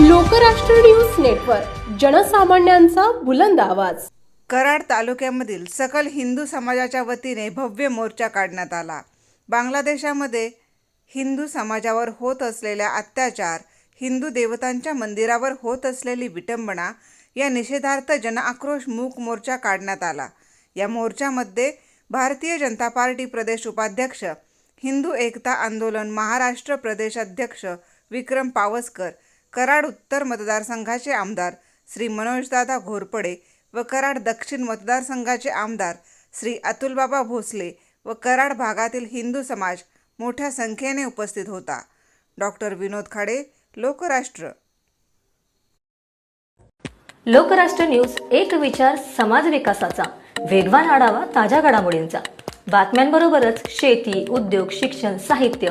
Lokrashtra news network जनसामान्यांचा बुलंद आवाज. कराड तालुक्यामधील सकल हिंदू समाजाच्या वतीने भव्य मोर्चा काढण्यात आला. बांगलादेशामध्ये हिंदू समाजावर होत असलेल्या अत्याचार हिंदू देवतांच्या मंदिरावर होत असलेली विटंबना या निषेधार्थ जनआक्रोश मूक मोर्चा काढण्यात आला. या मोर्चामध्ये भारतीय जनता पार्टी प्रदेश उपाध्यक्ष हिंदू एकता आंदोलन महाराष्ट्र प्रदेश अध्यक्ष विक्रम पावसकर कराड उत्तर मतदारसंघाचे आमदार श्री मनोजदादा घोरपडे व कराड दक्षिण मतदारसंघाचे आमदार श्री अतुलबाबा भोसले व कराड भागातील हिंदू समाज मोठ्या संख्येने उपस्थित होता. डॉक्टर विनोद खाडे लोकराष्ट्र. लोकराष्ट्र न्यूज एक विचार समाज विकासाचा. वेगवान आढावा ताज्या घडामोडींचा. बातम्यांबरोबरच शेती उद्योग शिक्षण साहित्य